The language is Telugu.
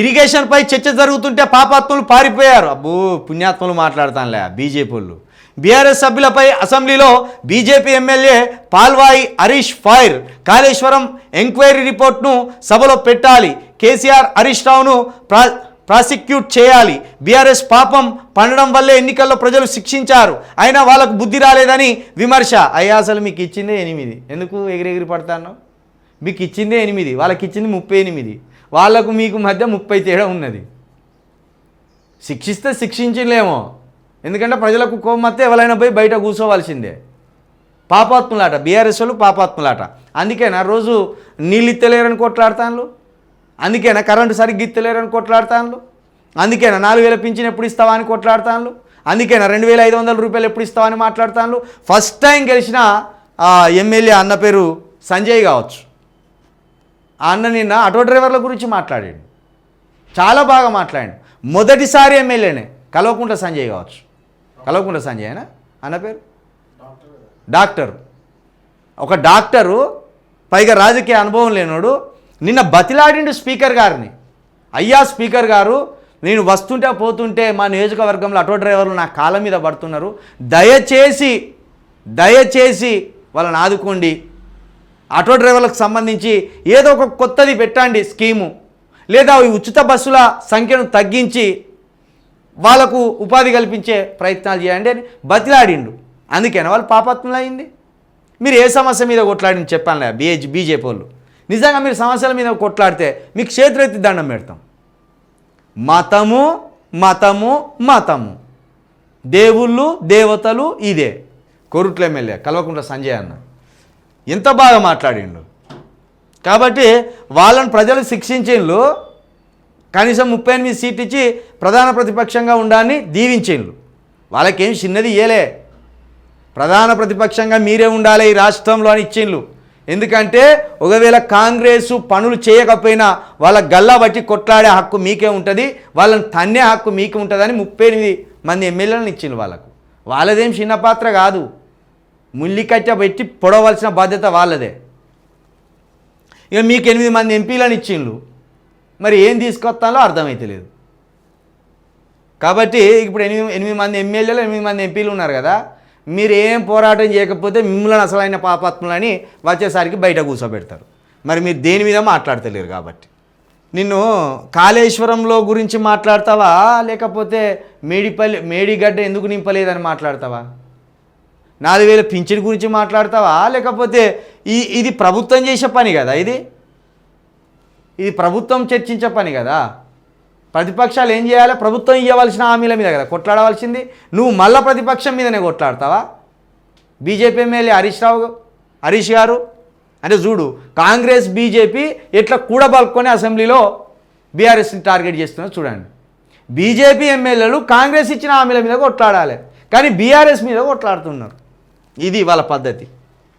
ఇరిగేషన్పై చర్చ జరుగుతుంటే పాపాత్ములు పారిపోయారు. అబ్బో పుణ్యాత్ములు మాట్లాడతానులే బీజేపీ వాళ్ళు. బీఆర్ఎస్ సభ్యులపై అసెంబ్లీలో BJP MLA Palvai Harish fire Kaleshwaram enquiry రిపోర్ట్ను సభలో పెట్టాలి. కేసీఆర్ హరీష్ రావును ప్రా ప్రాసిక్యూట్ చేయాలి. బీఆర్ఎస్ పాపం పండడం వల్లే ఎన్నికల్లో ప్రజలు శిక్షించారు. అయినా వాళ్ళకు బుద్ధి రాలేదని విమర్శ. అయ్యా అసలు మీకు ఇచ్చిందే ఎనిమిది. ఎందుకు ఎగిరెగిరి పడతాను మీకు ఇచ్చిందే ఎనిమిది. వాళ్ళకి ఇచ్చింది ముప్పై ఎనిమిది. వాళ్ళకు మీకు మధ్య ముప్పై తేడా ఉన్నది. శిక్షిస్తే శిక్షించలేమో. ఎందుకంటే ప్రజలకు కోపం వస్తే ఎవరైనా పోయి బయట కూర్చోవలసిందే. పాపాత్ములాట బీఆర్ఎస్ వాళ్ళు పాపాత్ములాట. అందుకేనా రోజు నీళ్ళు ఇత్తలేరని కొట్లాడతాను అందుకేనా కరెంటు సరిగ్గా ఇత్తలేరని కొట్లాడతాను అందుకేనా నాలుగు వేల పింఛన్ ఎప్పుడు ఇస్తావా అని కొట్లాడతాను అందుకేనా రెండు వేల ఐదు వందల రూపాయలు ఎప్పుడు ఇస్తావా అని మాట్లాడతాను ఫస్ట్ టైం గెలిచిన ఎమ్మెల్యే అన్న పేరు సంజయ్ కావచ్చు. అన్న నిన్న ఆటో డ్రైవర్ల గురించి మాట్లాడాడు. చాలా బాగా మాట్లాడాడు. మొదటిసారి ఎమ్మెల్యేనే. కల్వకుంట్ల సంజయ్ కావచ్చు. కల్వకుంట్ల సంజయ్ అయినా అన్న పేరు? డాక్టర్. ఒక డాక్టరు పైగా రాజకీయ అనుభవం లేనోడు నిన్న బతిలాడిండు స్పీకర్ గారిని. అయ్యా స్పీకర్ గారు నేను వస్తుంటే పోతుంటే మా నియోజకవర్గంలో ఆటో డ్రైవర్లు నా కాళ్ళ మీద పడుతున్నారు. దయచేసి దయచేసి వాళ్ళని ఆదుకోండి. ఆటో డ్రైవర్లకు సంబంధించి ఏదో ఒక కొత్తది పెట్టండి స్కీము. లేదా ఈ ఉచిత బస్సుల సంఖ్యను తగ్గించి వాళ్ళకు ఉపాధి కల్పించే ప్రయత్నాలు చేయండి అని బతిలాడిండు. అందుకేనా వాళ్ళు పాపాత్ములు అయింది. మీరు ఏ సమస్య మీద కొట్లాడిని చెప్పానులే బీహెచ్ బీజేపీ వాళ్ళు. నిజంగా మీరు సమస్యల మీద కొట్లాడితే మీకు చేతులెత్తి దండం పెడతాం. మతము మతము మతము. దేవుళ్ళు దేవతలు ఇదే. కొరుట్ల ఎమ్మెల్యే కల్వకుంట్ల సంజయ్ అన్న. ఎంత బాగా మాట్లాడిండు. కాబట్టి వాళ్ళని ప్రజలు శిక్షించిండ్రు కనీసం ముప్పై ఎనిమిది సీట్లు ఇచ్చి ప్రధాన ప్రతిపక్షంగా ఉండాలని దీవించిండ్రు వాళ్ళకేం చిన్నది ఇయ్యలే. ప్రధాన ప్రతిపక్షంగా మీరే ఉండాలి ఈ రాష్ట్రంలో అని ఇచ్చిండ్రు ఎందుకంటే ఒకవేళ కాంగ్రెస్ పనులు చేయకపోయినా వాళ్ళ గల్లా బట్టి కొట్లాడే హక్కు మీకే ఉంటుంది వాళ్ళని తన్నే హక్కు మీకే ఉంటుందని ముప్పై ఎనిమిది మంది ఎమ్మెల్యేలను ఇచ్చిండ్రు వాళ్ళకు. వాళ్ళదేం చిన్న పాత్ర కాదు. ముల్లికట్ట పెట్టి పొడవలసిన బాధ్యత వాళ్ళదే. ఇక మీకు ఎనిమిది మంది ఎంపీలను ఇచ్చిండ్రు. మరి ఏం తీసుకొస్తాలో అర్థమైతలేదు కాబట్టి ఇప్పుడు ఎనిమిది ఎనిమిది మంది ఎమ్మెల్యేలు ఎనిమిది మంది ఎంపీలు ఉన్నారు కదా. మీరు ఏం పోరాటం చేయకపోతే మిమ్మల్ని అసలైన పాపాత్ములని వచ్చేసరికి బయట కూర్చోబెడతారు. మరి మీరు దేని మీద మాట్లాడతలేరు కాబట్టి. నిన్ను కాళేశ్వరంలో గురించి మాట్లాడతావా? లేకపోతే మేడిపల్లి మేడిగడ్డ ఎందుకు నింపలేదని మాట్లాడతావా? నాలుగు వేల పింఛన్ గురించి మాట్లాడతావా? లేకపోతే ఈ ఇది ప్రభుత్వం చేసే పని కదా ఇది? ఇది ప్రభుత్వం చర్చించే పని కదా? ప్రతిపక్షాలు ఏం చేయాలి? ప్రభుత్వం ఇవ్వవలసిన హామీల మీద కదా కొట్లాడవలసింది. నువ్వు మళ్ళా ప్రతిపక్షం మీదనే కొట్లాడతావా? బీజేపీ ఎమ్మెల్యే హరీష్ రావు హరీష్ గారు? అంటే చూడు కాంగ్రెస్ బీజేపీ ఎట్లా కూడబలుకొని అసెంబ్లీలో బీఆర్ఎస్ని టార్గెట్ చేస్తున్నారు చూడండి. బీజేపీ ఎమ్మెల్యేలు కాంగ్రెస్ ఇచ్చిన హామీల మీద కొట్లాడాలి. కానీ బీఆర్ఎస్ మీద కొట్లాడుతున్నారు. ఇది వాళ్ళ పద్ధతి.